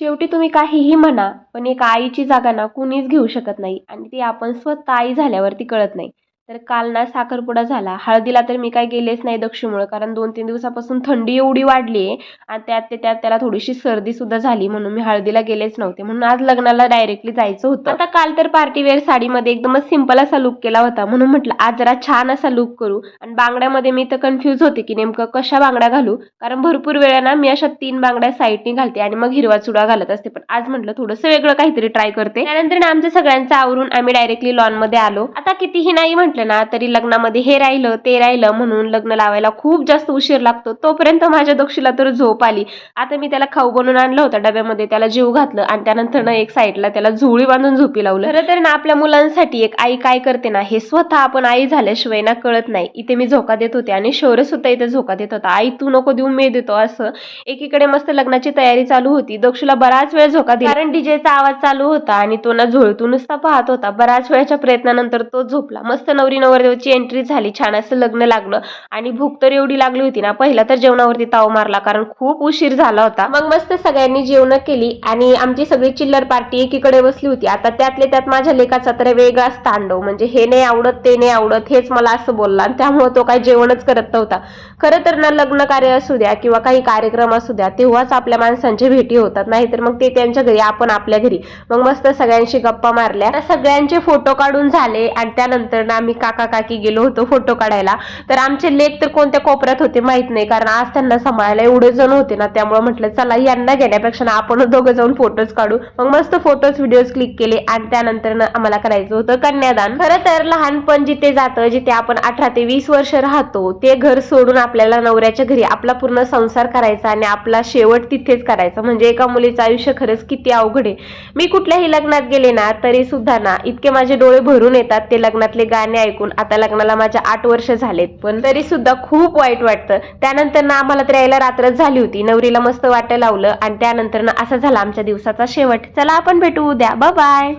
शेवटी तुम्ही काहीही म्हणा पण एक आईची जागा ना कुणीच घेऊ शकत नाही आणि ती आपण स्वतः आई झाल्यावरती कळत नाही. तर काल ना साखरपुडा झाला. हळदीला तर मी काय गेलेच नाही दक्षिमुळं कारण दोन तीन दिवसापासून थंडी एवढी वाढली आहे आणि त्यात ते त्यात त्याला थोडीशी सर्दी सुद्धा झाली म्हणून मी हळदीला गेलेच नव्हते. म्हणून आज लग्नाला डायरेक्टली जायचं होतं. आता काल तर पार्टी वेअर साडीमध्ये एकदमच सिंपल असा लुक केला होता. म्हणून म्हटलं आज जरा छान असा लुक करू. आणि बांगड्यामध्ये मी तर कन्फ्यूज होते की नेमकं कशा बांगड्या घालू? कारण भरपूर वेळा ना मी अशा तीन बांगड्या साईडनी घालते आणि मग हिरवा चुडा घालत असते. पण आज म्हटलं थोडंसं वेगळं काहीतरी ट्राय करते. त्यानंतर ना आमच्या सगळ्यांचं आवरून आम्ही डायरेक्टली लॉनमध्ये आलो. आता कितीही नाही म्हटलं ना तरी लग्नामध्ये हे राहिलं ते राहिलं म्हणून लग्न लावायला खूप जास्त उशीर लागतो. तोपर्यंत माझ्या दक्षीला तर झोप आली. आता मी त्याला खाऊ बनवून आणलं होतं डब्यामध्ये त्याला जीव घातलं आणि त्यानंतर ना एक साईडला त्याला झोळी बांधून झोपी लावलं. खरं तर ना आपल्या मुलांसाठी एक आई काय करते ना हे स्वतः आपण आई झाल्याशिवाय ना कळत नाही. इथे मी झोका देत होते आणि शौर्य सुद्धा इथे झोका देत होता. आई तू नको देऊ मी देतो असं. एकीकडे मस्त लग्नाची तयारी चालू होती. दक्षीला बराच वेळ झोका दिला. कारण डीजेचा आवाज चालू होता आणि तो ना झोळतून नुसता पाहत होता. बराच वेळाच्या प्रयत्नानंतर तो झोपला. मस्त नवरी नवरदेवची एंट्री झाली. छान असं लग्न लागलं. आणि भूक तर एवढी लागली होती ना पहिला तर जेवणावरती ताव मारला कारण खूप उशीर झाला होता. मग मस्त सगळ्यांनी जेवण केली आणि आमची सगळी चिल्लर पार्टी एकीकडे बसली होती. आता त्यातले त्यात माझ्या लेखाचा तर वेगळाच तांडव. म्हणजे हे नाही आवडत ते नाही आवडत हेच मला असं बोलला. आणि त्यामुळे तो काही जेवणच करत नव्हता. खरं तर ना लग्न कार्य असू द्या किंवा काही कार्यक्रम असू द्या तेव्हाच आपल्या माणसांच्या भेटी होतात. नाहीतर मग ते त्यांच्या घरी आपण आपल्या घरी. मग मस्त सगळ्यांशी गप्पा मारल्या. सगळ्यांचे फोटो काढून झाले आणि त्यानंतर ना आम्ही काका काकी गेलो होतो फोटो काढायला. तर आमचे लेख तर कोणत्या कोपऱ्यात होते माहीत नाही कारण आज त्यांना सांभाळायला एवढे जण होते ना त्यामुळे म्हटलं चला यांना घेण्यापेक्षा ना आपण दोघं जाऊन फोटोज काढू. मग मस्त फोटोज व्हिडिओज क्लिक केले आणि त्यानंतर ना आम्हाला करायचं होतं कन्यादान. खरं तर लहानपण जिथे जातं जिथे आपण अठरा ते वीस वर्ष राहतो ते घर सोडून आपल्याला नवऱ्याच्या घरी आपला पूर्ण संसार करायचा आणि आपला शेवट तिथेच करायचा. म्हणजे एका मुलीचं आयुष्य खरंच किती अवघड आहे. मी कुठल्याही लग्नात गेले ना तरी सुद्धा ना इतके माझे डोळे भरून येतात ते लग्नातले गाणे ऐकून आता लग्नाला माझ्या आठ वर्ष झालेत पण तरी सुद्धा खूप वाईट वाटतं. त्यानंतर ना आम्हाला तर यायला रात्रच झाली होती. नवरीला मस्त वाटायला लावलं आणि त्यानंतर ना असा झाला आमच्या दिवसाचा शेवट. चला आपण भेटू उद्या. बाय